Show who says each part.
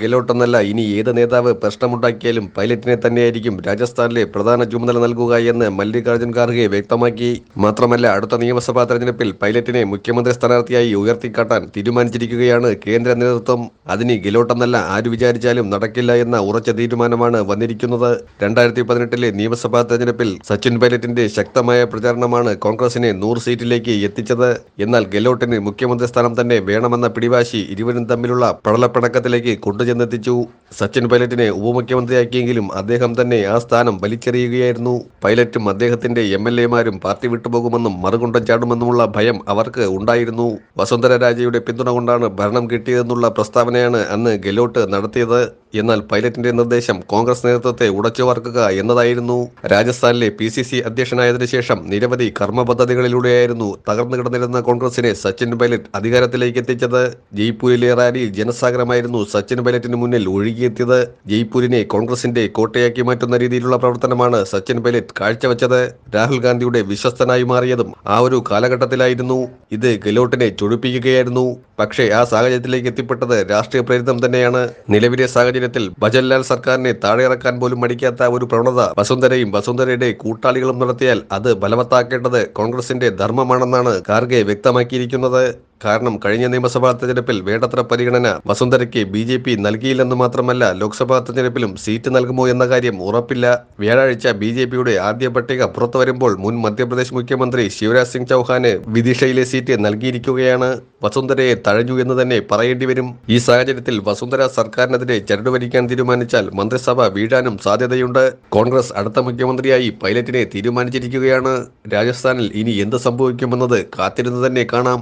Speaker 1: ഗെലോട്ട് എന്നല്ല ഇനി ഏത് നേതാവ് പ്രശ്നമുണ്ടാക്കിയാലും പൈലറ്റിനെ തന്നെയായിരിക്കും രാജസ്ഥാനിലെ പ്രധാന ചുമതല നൽകുക എന്ന് മല്ലികാർജുൻ ഖാർഗെ വ്യക്തമാക്കി. മാത്രമല്ല അടുത്ത നിയമസഭാ തെരഞ്ഞെടുപ്പിൽ പൈലറ്റിനെ മുഖ്യമന്ത്രി സ്ഥാനാർത്ഥിയായി ഉയർത്തിക്കാട്ടാൻ തീരുമാനിച്ചിരിക്കുകയാണ് കേന്ദ്ര നേതൃത്വം. അതിന് ഗെലോട്ടെന്നല്ല ആര് വിചാരിച്ചാലും നടക്കില്ല എന്ന ഉറച്ച തീരുമാനമാണ് വന്നിരിക്കുന്നത്. രണ്ടായിരത്തി പതിനെട്ടിലെ നിയമസഭാ തെരഞ്ഞെടുപ്പിൽ സച്ചിൻ പൈലറ്റിന്റെ ശക്തമായ പ്രചാരണമാണ് കോൺഗ്രസിനെ നൂറ് സീറ്റിലേക്ക് എത്തിച്ചത്. എന്നാൽ ഗെലോട്ടിന് മുഖ്യമന്ത്രി സ്ഥാനം തന്നെ വേണമെന്ന പിടിവാശി ഇരുവരും തമ്മിലുള്ള പടലപ്പിണക്കത്തിലേക്ക് കൊണ്ടുചെന്നെത്തിച്ചു സച്ചിൻ പൈലറ്റിനെ ഉപമുഖ്യമന്ത്രിയാക്കിയെങ്കിലും അദ്ദേഹം തന്നെ ആ സ്ഥാനം വലിച്ചെറിയുകയായിരുന്നു. പൈലറ്റും അദ്ദേഹത്തിന്റെ എം എൽ എമാരും പാർട്ടി വിട്ടുപോകുമെന്നും മറുകുണ്ടം ചാടുമെന്നുമുള്ള ഭയം അവർക്ക് ഉണ്ടായിരുന്നു. വസുന്ധര രാജയുടെ പിന്തുണ കൊണ്ടാണ് ഭരണം കിട്ടിയതെന്നുള്ള പ്രസ്താവനയാണ് അന്ന് ഗെലോട്ട് നടത്തിയത്. എന്നാൽ പൈലറ്റിന്റെ നിർദ്ദേശം കോൺഗ്രസ് നേതൃത്വത്തെ ഉടച്ചുവാർക്കുക എന്നതായിരുന്നു. രാജസ്ഥാനിലെ പി സി സി അധ്യക്ഷനായതിനു ശേഷം നിരവധി കർമ്മ പദ്ധതികളിലൂടെയായിരുന്നു തകർന്നു കിടന്നിരുന്ന കോൺഗ്രസിനെ സച്ചിൻ പൈലറ്റ് അധികാരത്തിലേക്ക് എത്തിച്ചത്. ജയ്പൂരിലെ റാലിയിൽ ജനസാഗരമായിരുന്നു സച്ചിൻ പൈലറ്റിന് മുന്നിൽ ഒഴുകിയെത്തിയത് ജയ്പൂരിനെ കോൺഗ്രസിന്റെ കോട്ടയാക്കി മാറ്റുന്ന രീതിയിലുള്ള പ്രവർത്തനമാണ് സച്ചിൻ പൈലറ്റ് കാഴ്ചവെച്ചത്. രാഹുൽ ഗാന്ധിയുടെ വിശ്വസ്തനായി മാറിയതും ആ ഒരു കാലഘട്ടത്തിലായിരുന്നു. ഇത് ഗെലോട്ടിനെ ചൊടിപ്പിക്കുകയായിരുന്നു. പക്ഷേ ആ സാഹചര്യത്തിലേക്ക് എത്തിപ്പെട്ടത് രാഷ്ട്രീയ പ്രേരിതം തന്നെയാണ്. നിലവിലെ സാഹചര്യത്തിൽ ഭജൻലാൽ സർക്കാരിനെ താഴെയിറക്കാൻ പോലും മടിക്കാത്ത ഒരു പ്രവണത വസുന്ധരയും വസുന്ധരയുടെ കൂട്ടാളികളും നടത്തിയാൽ അത് ബലവത്താക്കേണ്ടത് കോൺഗ്രസിന്റെ ധർമ്മമാണെന്നാണ് ഖാർഗെ വ്യക്തമാക്കിയിരിക്കുന്നത്. കാരണം കഴിഞ്ഞ നിയമസഭാ തെരഞ്ഞെടുപ്പിൽ വേണ്ടത്ര പരിഗണന വസുന്ധരയ്ക്ക് ബി ജെ പി നൽകിയില്ലെന്ന് മാത്രമല്ല ലോക്സഭാ തെരഞ്ഞെടുപ്പിലും സീറ്റ് നൽകുമോ എന്ന കാര്യം ഉറപ്പില്ല. വ്യാഴാഴ്ച ബി ജെ പിയുടെ ആദ്യ പട്ടിക പുറത്തു വരുമ്പോൾ മുൻ മധ്യപ്രദേശ് മുഖ്യമന്ത്രി ശിവരാജ് സിംഗ് ചൗഹാന് വിദിഷയിലെ സീറ്റ് നൽകിയിരിക്കുകയാണ്. വസുന്ധരയെ തഴഞ്ഞു എന്ന് തന്നെ പറയേണ്ടി വരും. ഈ സാഹചര്യത്തിൽ വസുന്ധര സർക്കാരിനെതിരെ ചരടുവലിക്കാൻ തീരുമാനിച്ചാൽ മന്ത്രിസഭ വീഴാനും സാധ്യതയുണ്ട്. കോൺഗ്രസ് അടുത്ത മുഖ്യമന്ത്രിയായി പൈലറ്റിനെ തീരുമാനിച്ചിരിക്കുകയാണ്. രാജസ്ഥാനിൽ ഇനി എന്ത് സംഭവിക്കുമെന്നത് കാത്തിരുന്ന് തന്നെ കാണാം.